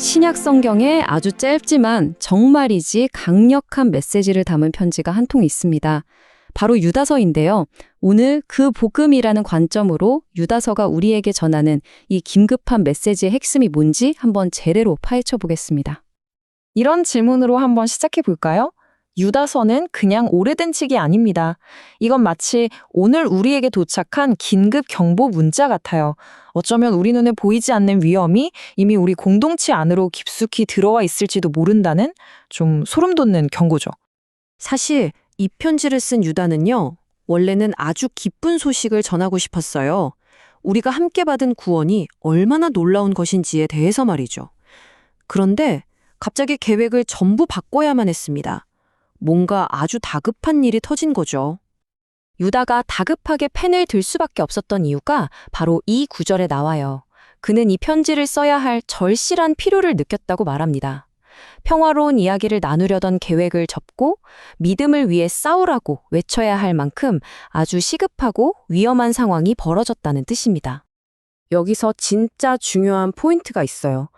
신약 성경에 아주 짧지만 정말이지 강력한 메시지를 담은 편지가 한 통 있습니다. 바로 유다서인데요. 오늘 그 복음이라는 관점으로 유다서가 우리에게 전하는 이 긴급한 메시지의 핵심이 뭔지 한번 제대로 파헤쳐 보겠습니다. 이런 질문으로 한번 시작해 볼까요? 유다서는 그냥 오래된 책이 아닙니다. 이건 마치 오늘 우리에게 도착한 긴급 경보 문자 같아요. 어쩌면 우리 눈에 보이지 않는 위험이 이미 우리 공동체 안으로 깊숙이 들어와 있을지도 모른다는 좀 소름 돋는 경고죠. 사실 이 편지를 쓴 유다는요, 원래는 아주 기쁜 소식을 전하고 싶었어요. 우리가 함께 받은 구원이 얼마나 놀라운 것인지에 대해서 말이죠. 그런데 갑자기 계획을 전부 바꿔야만 했습니다. 뭔가 아주 다급한 일이 터진 거죠. 유다가 다급하게 펜을 들 수밖에 없었던 이유가 바로 이 구절에 나와요. 그는 이 편지를 써야 할 절실한 필요를 느꼈다고 말합니다. 평화로운 이야기를 나누려던 계획을 접고 믿음을 위해 싸우라고 외쳐야 할 만큼 아주 시급하고 위험한 상황이 벌어졌다는 뜻입니다. 여기서 진짜 중요한 포인트가 있어요.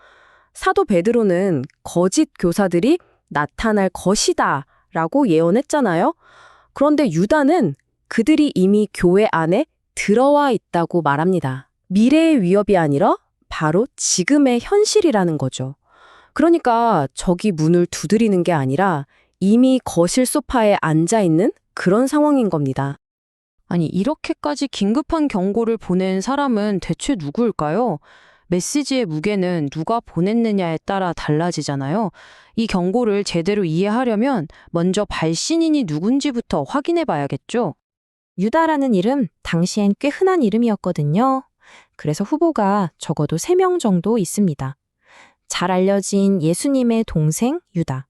사도 베드로는 거짓 교사들이 나타날 것이다 라고 예언했잖아요. 그런데 유다는 그들이 이미 교회 안에 들어와 있다고 말합니다. 미래의 위협이 아니라 바로 지금의 현실이라는 거죠. 그러니까 저기 문을 두드리는 게 아니라 이미 거실 소파에 앉아 있는 그런 상황인 겁니다. 아니, 이렇게까지 긴급한 경고를 보낸 사람은 대체 누구일까요? 메시지의 무게는 누가 보냈느냐에 따라 달라지잖아요. 이 경고를 제대로 이해하려면 먼저 발신인이 누군지부터 확인해 봐야겠죠. 유다라는 이름 당시엔 꽤 흔한 이름이었거든요. 그래서 후보가 적어도 3명 정도 있습니다. 잘 알려진 예수님의 동생 유다,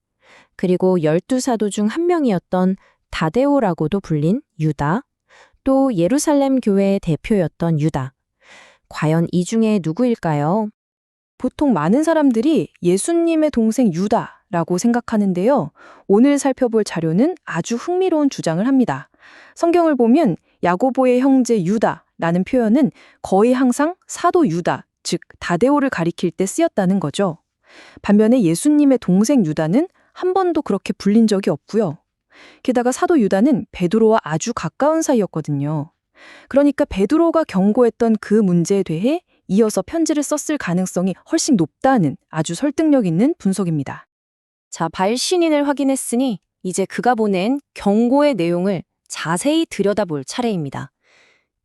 그리고 열두 사도 중 한 명이었던 다데오라고도 불린 유다, 또 예루살렘 교회의 대표였던 유다. 과연 이 중에 누구일까요? 보통 많은 사람들이 예수님의 동생 유다라고 생각하는데요. 오늘 살펴볼 자료는 아주 흥미로운 주장을 합니다. 성경을 보면 야고보의 형제 유다라는 표현은 거의 항상 사도 유다, 즉 다데오를 가리킬 때 쓰였다는 거죠. 반면에 예수님의 동생 유다는 한 번도 그렇게 불린 적이 없고요. 게다가 사도 유다는 베드로와 아주 가까운 사이였거든요. 그러니까 베드로가 경고했던 그 문제에 대해 이어서 편지를 썼을 가능성이 훨씬 높다는 아주 설득력 있는 분석입니다. 자, 발신인을 확인했으니 이제 그가 보낸 경고의 내용을 자세히 들여다볼 차례입니다.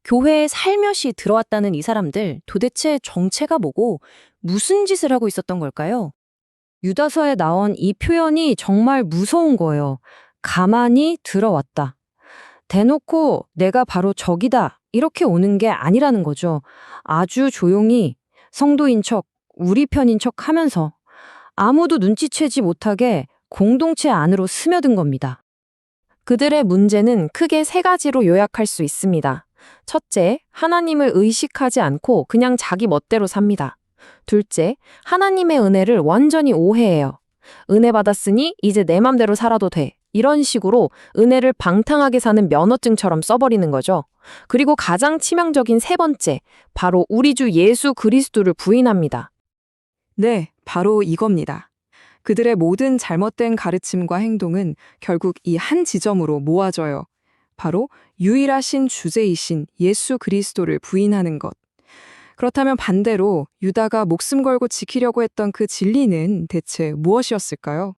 교회에 살며시 들어왔다는 이 사람들 도대체 정체가 뭐고 무슨 짓을 하고 있었던 걸까요? 유다서에 나온 이 표현이 정말 무서운 거예요. 가만히 들어왔다. 대놓고 내가 바로 적이다. 이렇게 오는 게 아니라는 거죠. 아주 조용히 성도인 척, 우리 편인 척 하면서 아무도 눈치채지 못하게 공동체 안으로 스며든 겁니다. 그들의 문제는 크게 세 가지로 요약할 수 있습니다. 첫째, 하나님을 의식하지 않고 그냥 자기 멋대로 삽니다. 둘째, 하나님의 은혜를 완전히 오해해요. 은혜 받았으니 이제 내 맘대로 살아도 돼. 이런 식으로 은혜를 방탕하게 사는 면허증처럼 써버리는 거죠. 그리고 가장 치명적인 세 번째, 바로 우리 주 예수 그리스도를 부인합니다. 네, 바로 이겁니다. 그들의 모든 잘못된 가르침과 행동은 결국 이 한 지점으로 모아져요. 바로 유일하신 주제이신 예수 그리스도를 부인하는 것. 그렇다면 반대로 유다가 목숨 걸고 지키려고 했던 그 진리는 대체 무엇이었을까요?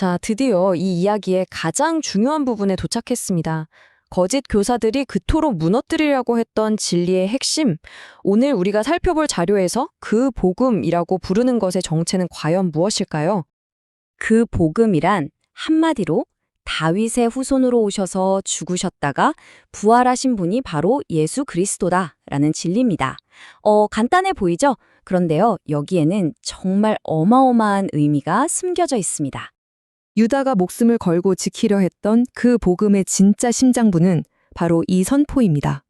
자, 드디어 이 이야기의 가장 중요한 부분에 도착했습니다. 거짓 교사들이 그토록 무너뜨리려고 했던 진리의 핵심, 오늘 우리가 살펴볼 자료에서 그 복음이라고 부르는 것의 정체는 과연 무엇일까요? 그 복음이란 한마디로 다윗의 후손으로 오셔서 죽으셨다가 부활하신 분이 바로 예수 그리스도다라는 진리입니다. 어, 간단해 보이죠? 그런데요, 여기에는 정말 어마어마한 의미가 숨겨져 있습니다. 유다가 목숨을 걸고 지키려 했던 그 복음의 진짜 심장부는 바로 이 선포입니다.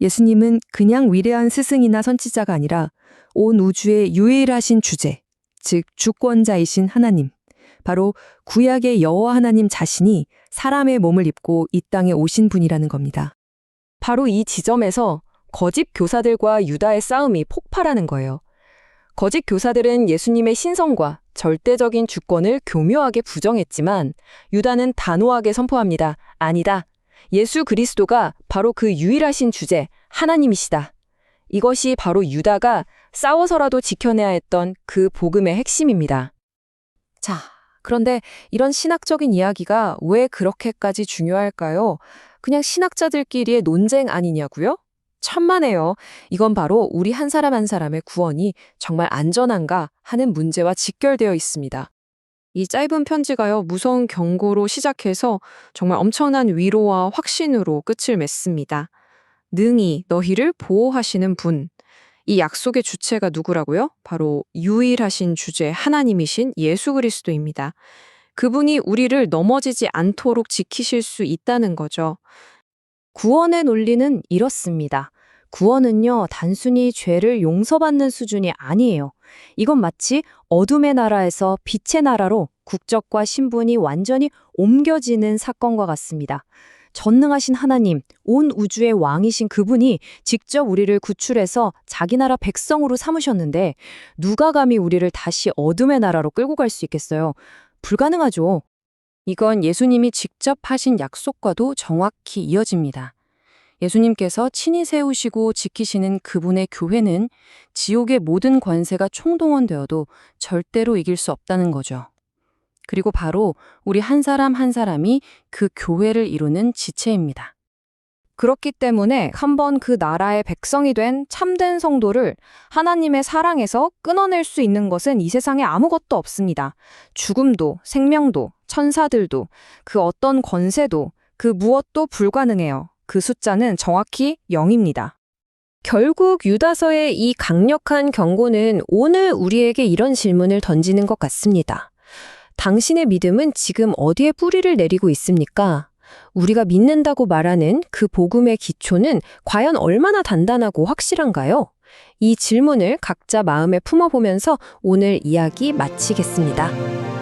예수님은 그냥 위대한 스승이나 선지자가 아니라 온 우주의 유일하신 주제, 즉 주권자이신 하나님, 바로 구약의 여호와 하나님 자신이 사람의 몸을 입고 이 땅에 오신 분이라는 겁니다. 바로 이 지점에서 거짓 교사들과 유다의 싸움이 폭발하는 거예요. 거짓 교사들은 예수님의 신성과 절대적인 주권을 교묘하게 부정했지만 유다는 단호하게 선포합니다. 아니다. 예수 그리스도가 바로 그 유일하신 주제, 하나님이시다. 이것이 바로 유다가 싸워서라도 지켜내야 했던 그 복음의 핵심입니다. 자, 그런데 이런 신학적인 이야기가 왜 그렇게까지 중요할까요? 그냥 신학자들끼리의 논쟁 아니냐고요? 천만에요. 이건 바로 우리 한 사람 한 사람의 구원이 정말 안전한가 하는 문제와 직결되어 있습니다. 이 짧은 편지가요, 무서운 경고로 시작해서 정말 엄청난 위로와 확신으로 끝을 맺습니다. 능히 너희를 보호하시는 분. 이 약속의 주체가 누구라고요? 바로 유일하신 주제 하나님이신 예수 그리스도입니다. 그분이 우리를 넘어지지 않도록 지키실 수 있다는 거죠. 구원의 논리는 이렇습니다. 구원은요, 단순히 죄를 용서받는 수준이 아니에요. 이건 마치 어둠의 나라에서 빛의 나라로 국적과 신분이 완전히 옮겨지는 사건과 같습니다. 전능하신 하나님, 온 우주의 왕이신 그분이 직접 우리를 구출해서 자기 나라 백성으로 삼으셨는데 누가 감히 우리를 다시 어둠의 나라로 끌고 갈 수 있겠어요? 불가능하죠. 이건 예수님이 직접 하신 약속과도 정확히 이어집니다. 예수님께서 친히 세우시고 지키시는 그분의 교회는 지옥의 모든 권세가 총동원되어도 절대로 이길 수 없다는 거죠. 그리고 바로 우리 한 사람 한 사람이 그 교회를 이루는 지체입니다. 그렇기 때문에 한번 그 나라의 백성이 된 참된 성도를 하나님의 사랑에서 끊어낼 수 있는 것은 이 세상에 아무것도 없습니다. 죽음도, 생명도, 천사들도, 그 어떤 권세도, 그 무엇도 불가능해요. 그 숫자는 정확히 0입니다. 결국 유다서의 이 강력한 경고는 오늘 우리에게 이런 질문을 던지는 것 같습니다. 당신의 믿음은 지금 어디에 뿌리를 내리고 있습니까? 우리가 믿는다고 말하는 그 복음의 기초는 과연 얼마나 단단하고 확실한가요? 이 질문을 각자 마음에 품어보면서 오늘 이야기 마치겠습니다.